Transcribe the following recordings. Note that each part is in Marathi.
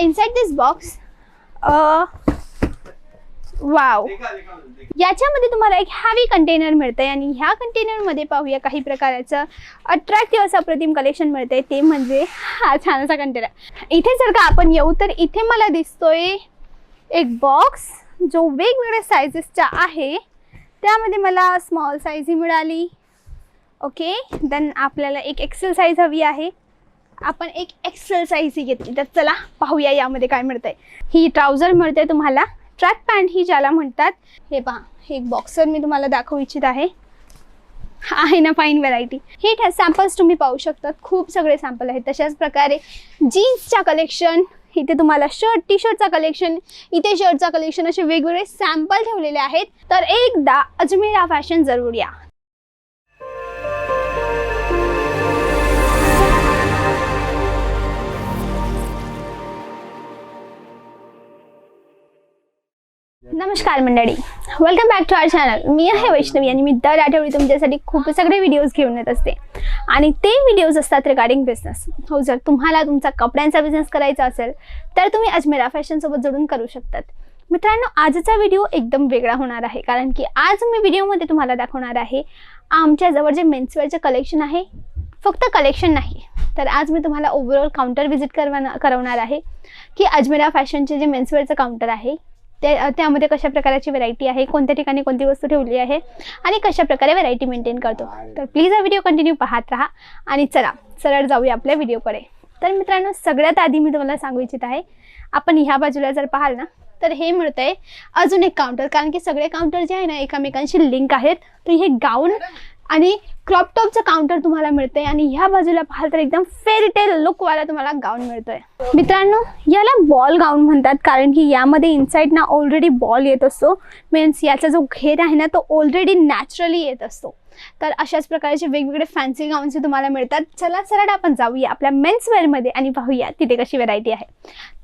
इनसाइड दिस बॉक्स वाव याच्यामध्ये तुम्हाला एक हॅवी कंटेनर मिळतंय आणि ह्या कंटेनरमध्ये पाहूया काही प्रकारचं अट्रॅक्टिव्ह असं अप्रतिम कलेक्शन मिळतंय. ते म्हणजे हा छान असा कंटेनर इथे जर का आपण येऊ तर इथे मला दिसतोय एक बॉक्स जो वेगवेगळ्या सायझेसचा आहे. त्यामध्ये मला स्मॉल साईजही मिळाली. ओके देन आपल्याला एक एक्सेल साईज हवी आहे. आपण एक एक्सेल साईज ही घेतली. तर चला पाहूया यामध्ये काय मिळतंय. ही ट्राउजर मिळते तुम्हाला. ट्रॅक पॅन्ट ही ज्याला म्हणतात. हे पहा हे एक बॉक्सर मी तुम्हाला दाखवू इच्छित आहे. आहे ना फाईन व्हरायटी हे सॅम्पल्स तुम्ही पाहू शकतात. खूप सगळे सॅम्पल आहेत. तशाच प्रकारे जीन्सच्या कलेक्शन इथे तुम्हाला शर्ट टी शर्टचा कलेक्शन इथे शर्टचा कलेक्शन असे वेगवेगळे सॅम्पल ठेवलेले आहेत. तर एकदा अजमेरा फॅशन जरूर या. नमस्कार मंडळी. Welcome back to our channel मी आहे वैष्णवी आणि मी दर आठवडी तुमच्यासाठी खूप सगळे व्हिडिओज घेऊन येत असते. आणि ते व्हिडिओज असतात रिगार्डिंग बिझनेस हो जर तुम्हाला तुमचा कपड्यांचा बिझनेस करायचा असेल तर तुम्ही अजमेरा फॅशनसोबत जोडून करू शकतात. मित्रांनो आजचा व्हिडिओ एकदम वेगळा होणार आहे कारण की आज मी व्हिडिओमध्ये तुम्हाला दाखवणार आहे आमच्याजवळ जे मेन्सवेअरचे कलेक्शन आहे फक्त कलेक्शन नाही. तर आज मी तुम्हाला ओव्हरऑल काउंटर व्हिजिट करवणार करवणार आहे की अजमेरा फॅशनचे जे मेन्सवेअरचं काउंटर आहे त्या त्यामध्ये कशा प्रकारची व्हरायटी आहे कोणत्या ठिकाणी कोणती वस्तू ठेवली आहे आणि कशा प्रकारे व्हरायटी मेंटेन करतो. तर प्लीज हा व्हिडिओ कंटिन्यू पाहत राहा आणि चला सरळ जाऊया आपल्या व्हिडिओकडे तर मित्रांनो सगळ्यात आधी मी तुम्हाला सांगू इच्छित आहे आपण ह्या बाजूला जर पाहाल ना तर हे मिळतंय अजून एक काउंटर कारण की सगळे काउंटर जे आहे ना एकमेकांशी लिंक आहेत. तर हे गाऊन आणि क्रॉप टॉपचं काउंटर तुम्हाला मिळतंय आणि ह्या बाजूला पाहाल तर एकदम फेरीटेल लुकवाला तुम्हाला गाऊन मिळतोय. मित्रांनो याला बॉल गाऊन म्हणतात कारण की यामध्ये इनसाईड ना ऑलरेडी बॉल येत असतो. मीन्स याचा जो घेर आहे ना तो ऑलरेडी नॅचरली येत असतो. तर अशाच प्रकारचे वेगवेगळे फॅन्सी गाऊन्स तुम्हाला मिळतात. चला सरळ आपण जाऊया आपल्या मेन्सवेअरमध्ये आणि पाहूया तिथे कशी व्हरायटी आहे.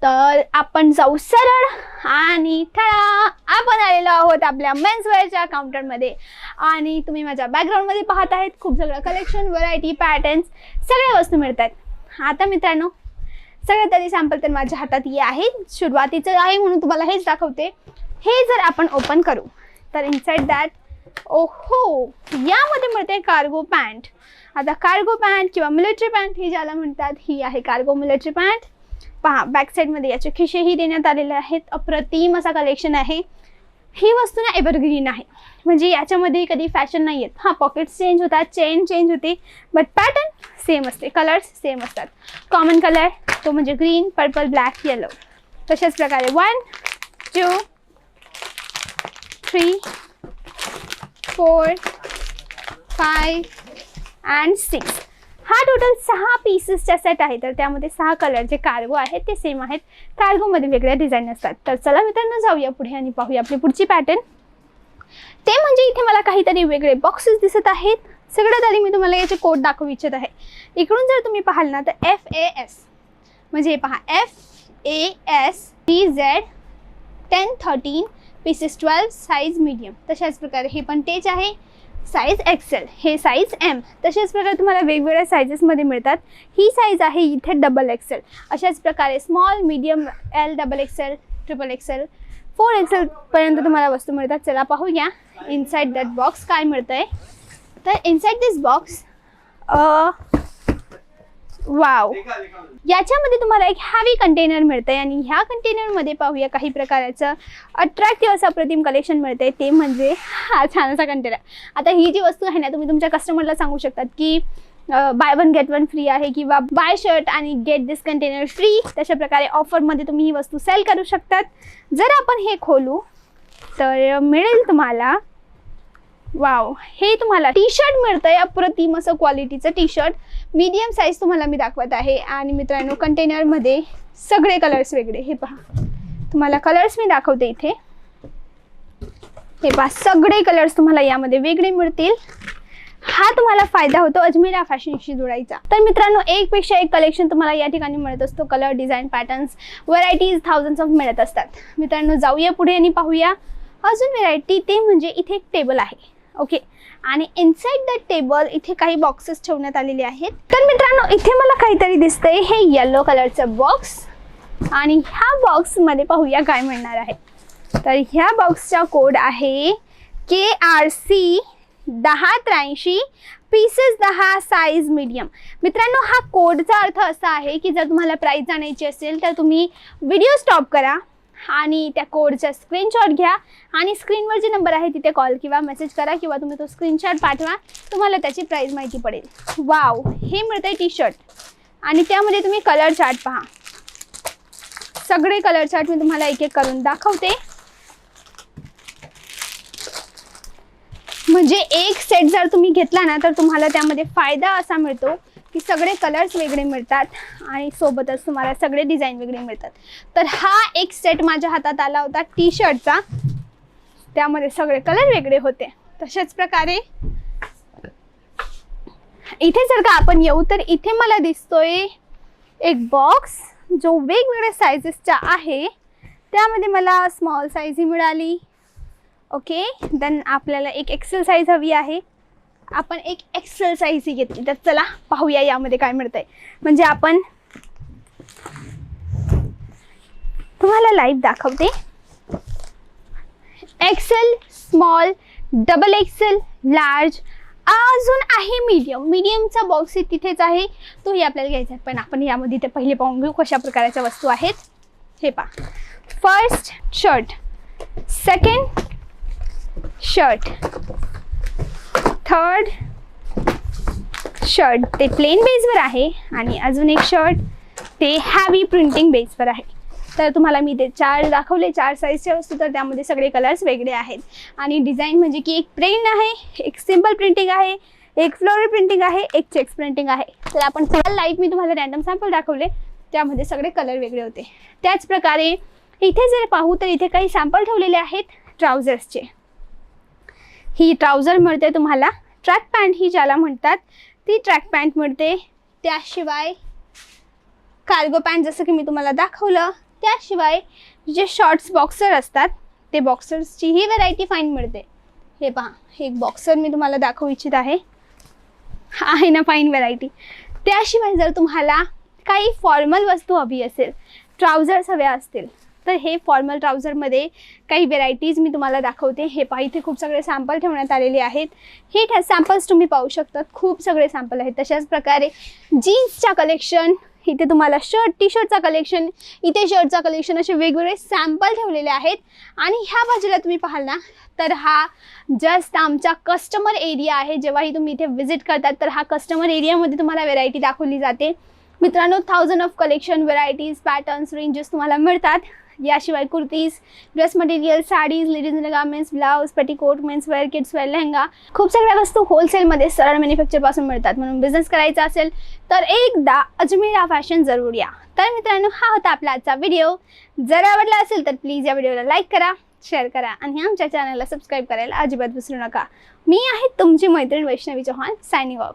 तर आपण जाऊ सरळ आणि ठळा आपण आलेलो आहोत आपल्या मेन्सवेअरच्या काउंटरमध्ये आणि तुम्ही माझ्या बॅकग्राऊंडमध्ये पाहत आहेत खूप सगळं कलेक्शन व्हरायटी पॅटर्न्स सगळ्या वस्तू मिळतात. आता मित्रांनो सगळ्यात आधी सॅम्पल तर माझ्या हातात ये आहे. सुरुवातीचं आहे म्हणून तुम्हाला हेच दाखवते. हे जर आपण ओपन करू तर इनसाइड दॅट ओहो यामध्ये मिळते कार्गो पॅन्ट आता कार्गो पॅन्ट किंवा मिलिटरी पॅन्ट ही ज्याला म्हणतात ही आहे कार्गो मिलिटरी पॅन्ट पहा बॅक साईडमध्ये याचे खिशेही देण्यात आलेले आहेत. अप्रतिम असा कलेक्शन आहे. ही वस्तू ना एव्हरग्रीन आहे. म्हणजे याच्यामध्ये कधी फॅशन नाही आहेत हां पॉकेट्स चेंज होतात चेन चेंज होते. बट पॅटर्न सेम असते. कलर्स सेम असतात. कॉमन कलर तो म्हणजे ग्रीन पर्पल ब्लॅक येलो तशाच प्रकारे. One two three four five and six हा टोटल सहा पीसेसचा सेट आहे तर त्यामध्ये सहा कलर जे कार्गो आहेत ते सेम आहेत. कार्गोमध्ये वेगळ्या डिझाईन असतात. तर चला मित्रांनो जाऊया पुढे आणि पाहूया आपली पुढची पॅटर्न ते म्हणजे इथे मला काहीतरी वेगळे बॉक्सेस दिसत आहेत. सगळ्यात आधी मी तुम्हाला याचे कोड दाखवू इच्छित आहे. इकडून जर तुम्ही पाहाल ना तर एफ ए एस म्हणजे हे पहा F A S D Z ten thirteen pieces twelve size medium तशाच प्रकारे हे पण तेच आहे. साईज एक्सेल हे साईज एम तशाच प्रकारे तुम्हाला वेगवेगळ्या साईजेसमध्ये मिळतात. ही साईज आहे इथे डबल एक्सेल अशाच प्रकारे small medium L double XL triple XL four एक्सेलपर्यंत तुम्हाला वस्तू मिळतात. चला पाहूया. इनसाईड दॅट बॉक्स काय मिळतं आहे तर इनसाईड दिस बॉक्स वाव याच्यामध्ये तुम्हाला एक हॅवी कंटेनर मिळतंय आणि ह्या कंटेनरमध्ये पाहूया काही प्रकारचं अट्रॅक्टिव्ह असं अप्रतिम कलेक्शन मिळतंय. ते म्हणजे हा छान असा कंटेनर आता ही जी वस्तू आहे ना तुम्ही तुमच्या कस्टमरला सांगू शकतात की buy one get one free आहे किंवा बाय शर्ट आणि गेट दिस कंटेनर फ्री तशा प्रकारे ऑफरमध्ये तुम्ही ही वस्तू सेल करू शकतात. जर आपण हे खोलू तर मिळेल तुम्हाला वाव हे तुम्हाला टी शर्ट मिळतंय अप्रतिम असं क्वालिटीचं टी शर्ट मीडियम साईज तुम्हाला मी दाखवत आहे. आणि मित्रांनो कंटेनरमध्ये सगळे कलर्स वेगळे. हे पहा. तुम्हाला कलर्स मी दाखवते इथे. हे पहा सगळे कलर्स तुम्हाला यामध्ये वेगळे मिळतील. हा तुम्हाला फायदा होतो अजमेरा फॅशनशी जोडायचा तर मित्रांनो एक पेक्षा एक कलेक्शन तुम्हाला या ठिकाणी मिळत असतो. Colour design patterns varieties thousands of मिळत असतात. मित्रांनो जाऊया पुढे आणि पाहूया. अजून व्हरायटी ते म्हणजे इथे एक टेबल आहे. ओके आणि इनसाइड द टेबल इथे काही बॉक्सेस ठेवण्यात आलेले आहेत. तर मित्रांनो इथे मला काहीतरी दिसतंय. हे येलो कलरचं बॉक्स आणि ह्या बॉक्समध्ये पाहूया काय मिळणार आहे. तर ह्या बॉक्सचा कोड आहे के आर सी दहा त्र्याऐंशी पीसेस दहा साईज मीडियम मित्रांनो हा कोडचा अर्थ असा आहे की जर तुम्हाला प्राईस जाणायची असेल तर तुम्ही व्हिडिओ स्टॉप करा. आणि त्या कोडचा स्क्रीनशॉट घ्या. आणि स्क्रीनवर जे नंबर आहे तिथे कॉल किंवा मेसेज करा किंवा तुम्ही तो स्क्रीनशॉट पाठवा. तुम्हाला त्याची प्राईज माहिती पडेल. वाव हे मिळतं आहे टी शर्ट आणि त्यामध्ये तुम्ही कलर चार्ट पहा. सगळे कलर चार्ट मी तुम्हाला एक एक करून दाखवते. म्हणजे एक सेट जर तुम्ही घेतला ना तर तुम्हाला त्यामध्ये फायदा असा मिळतो की सगळे कलर्स वेगळे मिळतात आणि सोबतच तुम्हाला सगळे डिझाईन वेगळे मिळतात. तर हा एक सेट माझ्या हातात आला होता टी शर्टचा त्यामध्ये सगळे कलर वेगळे होते. तशाच प्रकारे इथे जर का आपण येऊ तर इथे मला दिसतोय एक बॉक्स जो वेगवेगळ्या सायझेसचा आहे. त्यामध्ये मला स्मॉल साईज ही मिळाली. ओके देन आपल्याला एक एक्सेल साईज हवी आहे. आपण एक एक्सेल साईजही घेतली तर चला पाहूया यामध्ये काय मिळतंय. म्हणजे आपण तुम्हाला लाईव्ह दाखवते. XL small double XL large अजून आहे मीडियम मीडियमचा बॉक्स तिथेच आहे. तोही आपल्याला घ्यायचा आहे. पण आपण यामध्ये ते पहिले पाहून घेऊ कशा प्रकारच्या वस्तू आहेत. हे पहा. First shirt second shirt third shirt ते प्लेन बेसवर आहे आणि अजून एक शर्ट ते हॅवी प्रिंटिंग बेसवर आहे. तर तुम्हाला मी ते चार दाखवले चार साईजचे वस्तू तर त्यामध्ये सगळे कलर्स वेगळे आहेत. आणि डिझाईन म्हणजे की एक प्रिंट आहे एक सिंपल प्रिंटिंग आहे एक फ्लोरल प्रिंटिंग आहे एक चेक्स प्रिंटिंग आहे. तर आपण फिलहाल लाईव्ह मी तुम्हाला रॅन्डम सॅम्पल दाखवले त्यामध्ये सगळे कलर वेगळे होते. त्याचप्रकारे इथे जर पाहू तर इथे काही सॅम्पल ठेवलेले आहेत ट्राउझर्सचे ही ट्राउझर मिळते तुम्हाला. ट्रॅक पॅन्ट ही ज्याला म्हणतात ती ट्रॅक पॅन्ट मिळते. त्याशिवाय कार्गो पॅन्ट जसं की मी तुम्हाला दाखवलं त्याशिवाय जे शॉर्ट्स बॉक्सर असतात ते बॉक्सर्सचीही व्हरायटी फाईन मिळते. हे पहा हे एक बॉक्सर मी तुम्हाला दाखवू इच्छित आहे. आहे ना फाईन व्हरायटी त्याशिवाय जर तुम्हाला काही फॉर्मल वस्तू हवी असेल ट्राउझर्स हव्या असतील तर हे फॉर्मल ट्राउझरमध्ये काही व्हेरायटीज मी तुम्हाला दाखवते. हे पहा इथे खूप सगळे सॅम्पल ठेवण्यात आलेले आहेत. हे सॅम्पल्स तुम्ही पाहू शकतात. खूप सगळे सॅम्पल आहेत. तशाच प्रकारे जीन्सच्या कलेक्शन इथे तुम्हाला शर्ट टी शर्टचा कलेक्शन इथे शर्टचा कलेक्शन असे वेगवेगळे सॅम्पल ठेवलेले आहेत. आणि ह्या बाजूला तुम्ही पाहाल ना तर हा जस्ट आमचा कस्टमर एरिया आहे. जेव्हाही तुम्ही इथे व्हिजिट करतात तर हा कस्टमर एरियामध्ये तुम्हाला व्हेरायटी दाखवली जाते. मित्रांनो thousand of collection varieties patterns ranges तुम्हाला मिळतात. याशिवाय kurtis dress material saris ladies garments blouse petticoat men's wear kids wear lehenga खूप सगळ्या वस्तू होलसेलमध्ये सरळ मॅन्युफॅक्चरपासून मिळतात. म्हणून बिझनेस करायचा असेल तर एकदा अजमेरा फॅशन जरूर या. तर मित्रांनो हा होता आपला आजचा व्हिडिओ जर आवडला असेल तर प्लीज या व्हिडिओला लाईक करा शेअर करा आणि आमच्या चॅनलला सबस्क्राईब करायला अजिबात विसरू नका. मी आहे तुमची मैत्रीण वैष्णवी चौहान सायनिंग ऑफ